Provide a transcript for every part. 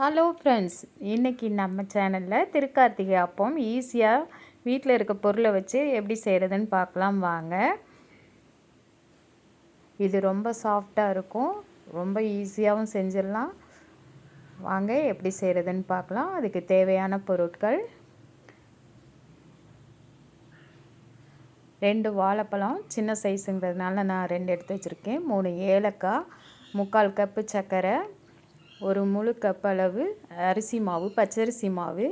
Hello friends இன்றைக்கி நம்ம சேனலில் திருக்கார்த்திகை அப்பம் ஈஸியாக வீட்டில் இருக்க பொருளை வச்சு எப்படி செய்கிறதுன்னு பார்க்கலாம் வாங்க. இது ரொம்ப சாஃப்டாக இருக்கும். ரொம்ப ஈஸியாகவும் செஞ்சிடலாம். வாங்க எப்படி செய்கிறதுன்னு பார்க்கலாம். அதுக்கு தேவையான பொருட்கள். ரெண்டு வாழைப்பழம் சின்ன சைஸுங்கிறதுனால நான் ரெண்டு எடுத்து வச்சுருக்கேன். மூணு ஏலக்காய் முக்கால் கப்பு சர்க்கரை ஒரு முழு கப் அளவு அரிசி மாவு பச்சரிசி மாவு.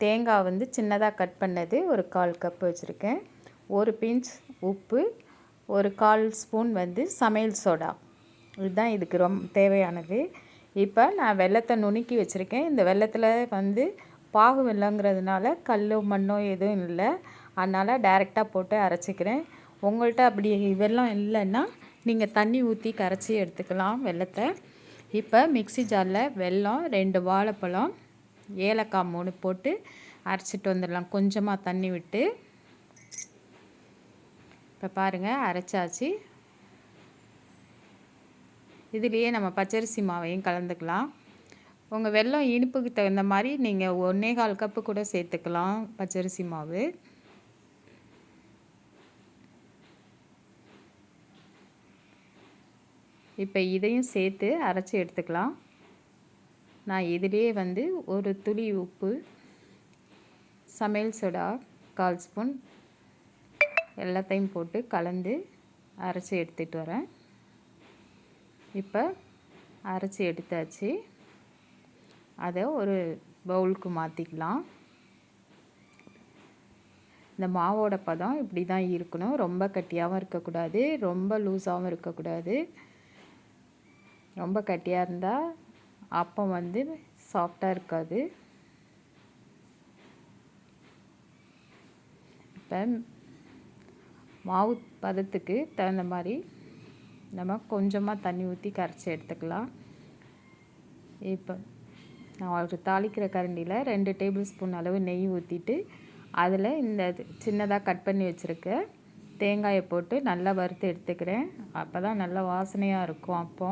தேங்காய் வந்து சின்னதாக கட் பண்ணது ஒரு கால் கப் வச்சுருக்கேன். ஒரு பிஞ்ச் உப்பு ஒரு கால் ஸ்பூன் வந்து சமையல் சோடா. இதுதான் இதுக்கு ரொம்ப தேவையானது. இப்போ நான் வெள்ளத்தை நுணுக்கி வச்சுருக்கேன். இந்த வெள்ளத்தில் வந்து பாகு வெள்ளங்கிறதுனால கல் மண்ணோ எதுவும் இல்லை. அதனால் டைரெக்டாக போட்டு அரைச்சிக்கிறேன். உங்கள்கிட்ட அப்படி வெள்ளம் இல்லைன்னா நீங்கள் தண்ணி ஊற்றி கரைச்சி எடுத்துக்கலாம் வெள்ளத்தை இப்போ மிக்சி ஜாரில் வெல்லம் ரெண்டு வாழைப்பழம் ஏலக்காய் மூணு போட்டு அரைச்சிட்டு வந்துடலாம். கொஞ்சமாக தண்ணி விட்டு. இப்போ பாருங்கள் அரைச்சாச்சு. இதுலேயே நம்ம பச்சரிசி மாவையும் கலந்துக்கலாம். உங்கள் வெல்லம் இனிப்புக்கு தகுந்த மாதிரி நீங்கள் ஒன்றே கால் கப்பு கூட சேர்த்துக்கலாம் பச்சரிசி மாவு. இப்போ இதையும் சேர்த்து அரைச்சி எடுத்துக்கலாம். நான் இதிலே வந்து ஒரு துளி உப்பு சமையல் சோடா கால் ஸ்பூன் எல்லாத்தையும் போட்டு கலந்து அரைச்சி எடுத்துகிட்டு வரேன். இப்போ அரைச்சி எடுத்தாச்சு. அதை ஒரு பவுலுக்கு மாற்றிக்கலாம் இந்த மாவோட பதம் இப்படி தான் இருக்கணும். ரொம்ப கட்டியாகவும் இருக்கக்கூடாது ரொம்ப லூஸாகவும் இருக்கக்கூடாது. ரொம்ப கட்டியாக இருந்தால் அப்பம் வந்து சாஃப்டாக இருக்காது. இப்போ மாவு பதத்துக்கு தகுந்த மாதிரி நம்ம கொஞ்சமாக தண்ணி ஊற்றி கரைச்சி எடுத்துக்கலாம். இப்போ நான் ஒரு தாளிக்கிற கரண்டியில் ரெண்டு டேபிள் ஸ்பூன் அளவு நெய் ஊற்றிட்டு அதில் இந்த சின்னதாக கட் பண்ணி வச்சுருக்க தேங்காயை போட்டு நல்லா வறுத்து எடுத்துக்கிறேன். அப்போ தான் நல்லா வாசனையாக இருக்கும் அப்போ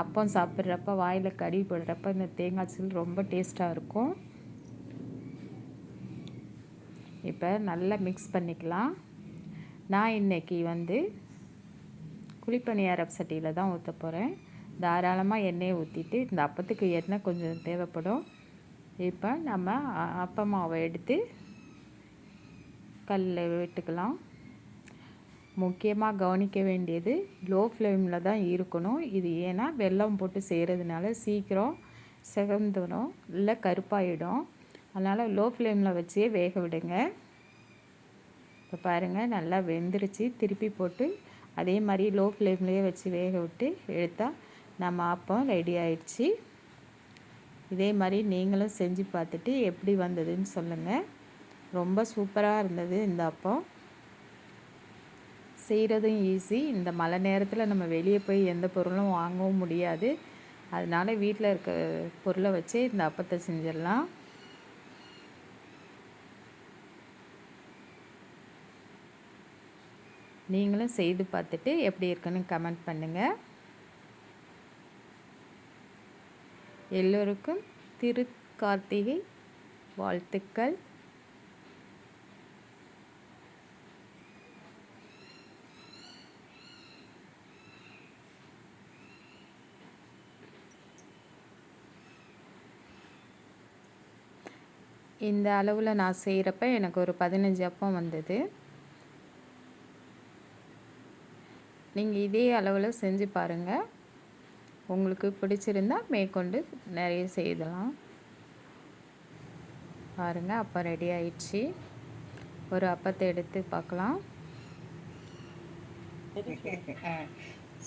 அப்பம் சாப்பிட்றப்ப வாயில் கறி போடுறப்ப இந்த தேங்காய் சீல் ரொம்ப டேஸ்ட்டாக இருக்கும். இப்போ நல்லா மிக்ஸ் பண்ணிக்கலாம். நான் இன்றைக்கி வந்து குழிப்பணியார சட்டியில் தான் ஊற்ற போகிறேன் தாராளமாக எண்ணெயை ஊற்றிட்டு இந்த அப்பத்துக்கு எண்ணெய் கொஞ்சம் தேவைப்படும். இப்போ நம்ம அப்ப மாவை எடுத்து கல்லில் விட்டுக்கலாம். முக்கியமாக கவனிக்க வேண்டியது லோ ஃப்ளேமில் தான் இருக்கணும். இது ஏன்னா வெல்லம் போட்டு செய்கிறதுனால சீக்கிரம் செகந்துடும் இல்லை கருப்பாயிடும். அதனால் லோ ஃப்ளேமில் வச்சே வேக விடுங்க. இப்போ பாருங்கள் நல்லா வெந்துருச்சு. திருப்பி போட்டு அதே மாதிரி லோ ஃப்ளேம்லேயே வச்சு வேக விட்டு எடுத்தால் நம்ம அப்பம் ரெடி ஆயிடுச்சு. இதே மாதிரி நீங்களும் செஞ்சு பார்த்துட்டு எப்படி வந்ததுன்னு சொல்லுங்கள் ரொம்ப சூப்பராக இருந்தது இந்த அப்பம். செய்கிறதும் ஈஸி இந்த மழை நேரத்தில் நம்ம வெளியே போய் எந்த பொருளும் வாங்கவும் முடியாது. அதனால் வீட்டில் இருக்க பொருளை வச்சு இந்த அப்பத்தை செஞ்சிடலாம். நீங்களும் செய்து பார்த்துட்டு எப்படி இருக்குன்னு கமெண்ட் பண்ணுங்கள் எல்லோருக்கும் திரு கார்த்திகை வாழ்த்துக்கள். இந்த அளவில் நான் செய்கிறப்ப எனக்கு ஒரு பதினஞ்சு அப்பம் வந்தது. நீங்கள் இதே அளவில் செஞ்சு பாருங்கள் உங்களுக்கு பிடிச்சிருந்தா மேற்கொண்டு நிறைய செய்தலாம் பாருங்கள் அப்போ ரெடி ஆயிடுச்சு. ஒரு அப்பத்தை எடுத்து பார்க்கலாம்.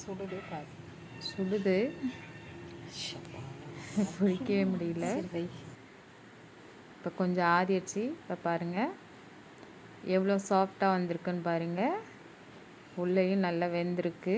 சுடுது சுடுது. பிடிக்கவே முடியல. இப்போ கொஞ்சம் ஆறிடுச்சு. இப்போ பாருங்கள் எவ்வளோ சாஃப்டாக வந்திருக்குன்னு பாருங்கள் உள்ளேயும் நல்லா வெந்திருக்கு.